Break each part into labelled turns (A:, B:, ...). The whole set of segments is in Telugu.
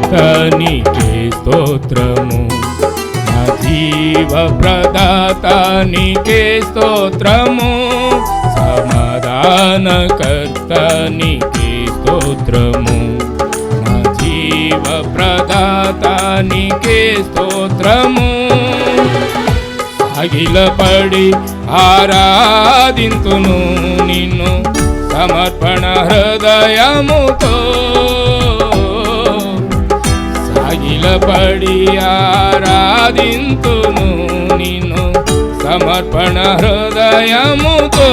A: సమాధానకర్త నీకే స్తోత్రము. నా జీవ ప్రదాతనికే స్తోత్రము. సమాధానకర్త నీకే స్తోత్రము. నా జీవ ప్రదాత నీకే స్తోత్రము. అగిలపడి ఆరాధింతును నిన్ను సమర్పణ హృదయముతో. నిలబడి ఆరాధింతును నిన్ను. సమర్పణ హృదయముతో.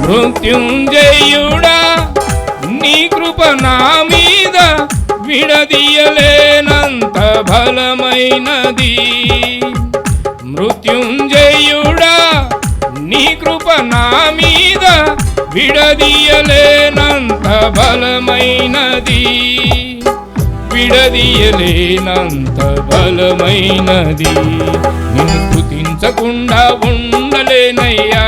A: మృత్యుంజయుడా నీ కృప నా మీద విడదీయలేనంత బలమైనది. మృత్యుంజయుడా నీ కృప నా మీద విడదీయలేనంత బలమైనది. విడదీయలేనంత బలమైనది. నిన్ను స్తుతించకుండా ఉండలేనయ్యా.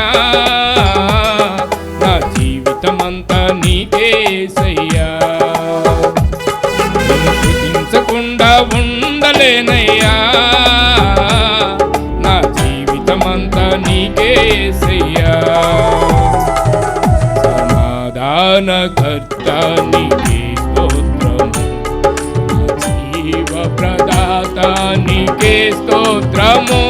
A: నా జీవితమంతా నీకేసయ్యా నిన్ను స్తుతించకుండా ఉండలేనయ్యా. నా జీవితమంతా నీకేసయ్యా సమాధానకర్త నీకే స్తోత్రము జీవ ప్రదాత నీకే స్తోత్రము.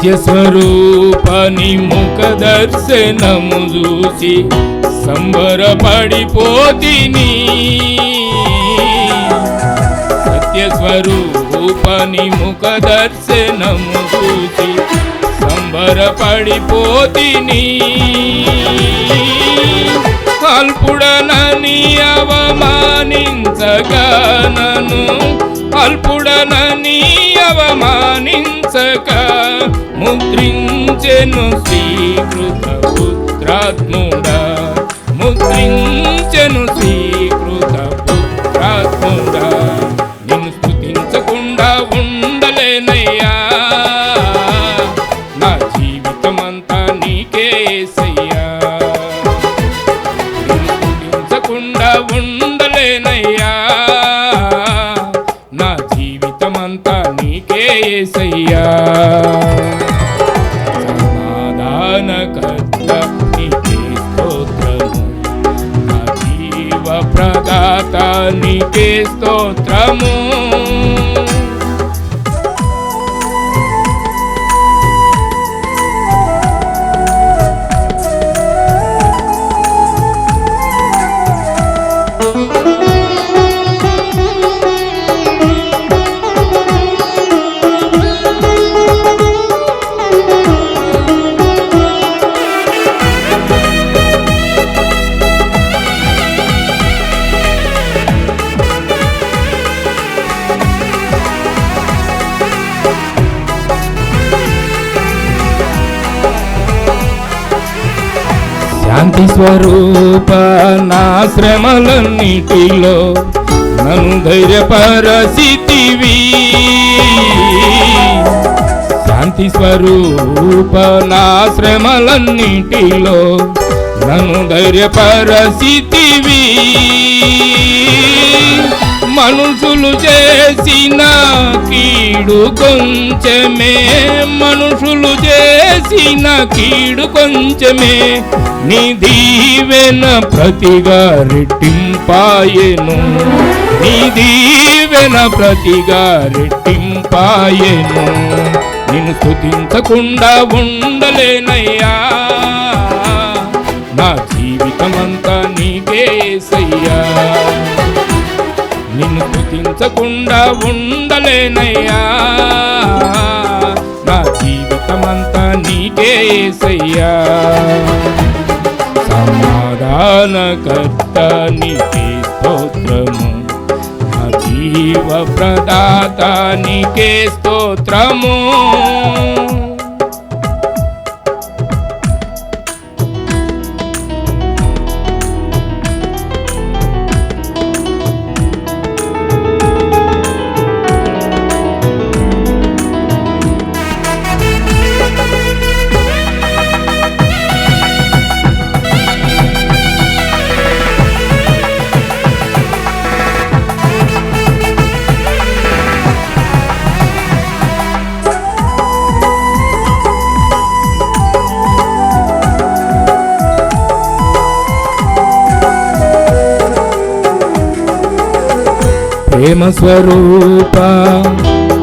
A: సత్యస్వరూపని ముఖ దర్శనము చూసి సంబరపడిపోతిని. సత్యస్వరూపని ముఖ దర్శనము చూసి సంబరపడిపోతిని. అల్పుడనని అవమానించగా నన్ను అల్పుడనని ముద్రించెను శ్రీకృత పుత్రాత్ముడా. ముద్రించ నీకే శాంతి స్వరూప నా శ్రమలన్నిటిలో నన్ను ధైర్యపరచితివి. శాంతి స్వరూప నా శ్రమలన్నిటిలో నన్ను ధైర్యపరచితివి. మనుషులు చేసి కీడు కొంచెమే మనుషులు చేసిన కీడు కొంచెమే. నీ దీవెన ప్రతిగా రెట్టింపాయను. నీ దీవెన ప్రతిగా రెట్టింపాయను. నిన్ను స్థుతించకుండా ఉండలేనయ్యా. నా జీవితమంతా నీకేసయ్యా నిన్ను స్తుతించకుండా ఉండలేనయ్యా. నా జీవితమంతా నీకే ఏసయ్యా. సమాధానకర్త నీకే స్తోత్రము. నా జీవ ప్రదాత నీకే స్తోత్రము. ప్రేమ స్వరూప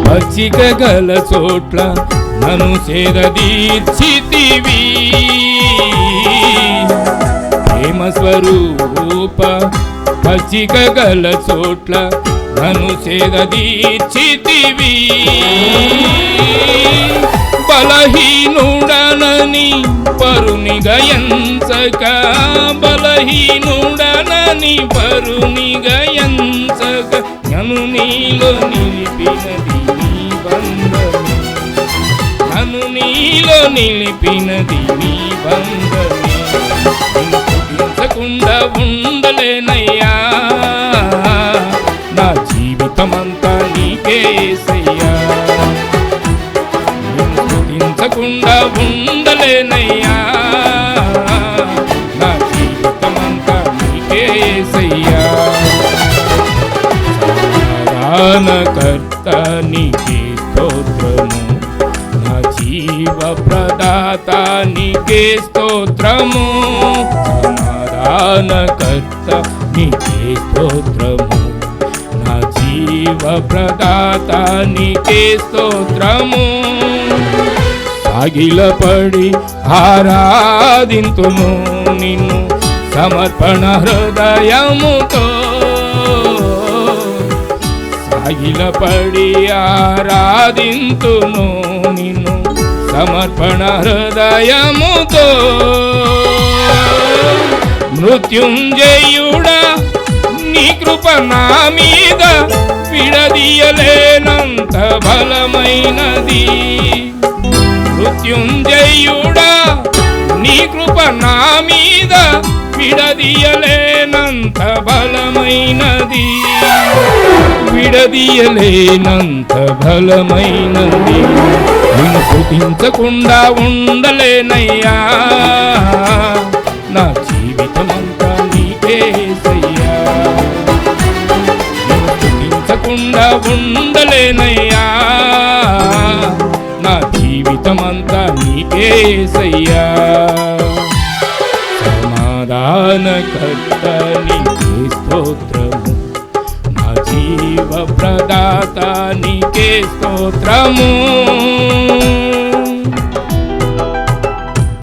A: పచ్చిక గల చోట్ల నను సేదీర్చితివి ప్రేమ స్వరూప పచ్చిక గల చోట్ల నను సేదీర్చితివి బలహీనుడనని పరునిగయంచక బలహీనుడనని పరుని నను నీలో నిలిపినది నీ బంధమే. నను నీలో నిలిపినది నీ బంధమే. నిన్ను ఉండలేనయ్యా. నా జీవితమంతా నీకేసయ్యా నిన్ను ఉండలేనయ్యా నీకే స్తోత్రము సమాధానకర్త నీకే స్తోత్రము నా జీవ ప్రదాత నీకే స్తోత్రము అగిలపడి ఆరాధింతుము నిన్ను సమర్పణ హృదయముతో అగిలపడి ఆరాధింతును సమర్పణ హృదయముతో మృత్యుంజయుడా నీ కృప నా మీద విడదీయలేనంత బలమైనది. మృత్యుంజయుడా నీ కృప నా మీద విడదీయలేనంత బలమైనది. విడదీయలేనంత బలమైనది. నిన్ను స్తుతించకుండా ఉండలేనయ్యా. నా జీవితమంతా నీకేసయ్యా నిన్ను స్తుతించకుండా ఉండలేనయ్యా. జీవితమంతా నీకేసయ్యా సమాధానకర్త నీకే స్తోత్రము. నా జీవ ప్రదాత నీకే స్తోత్రము.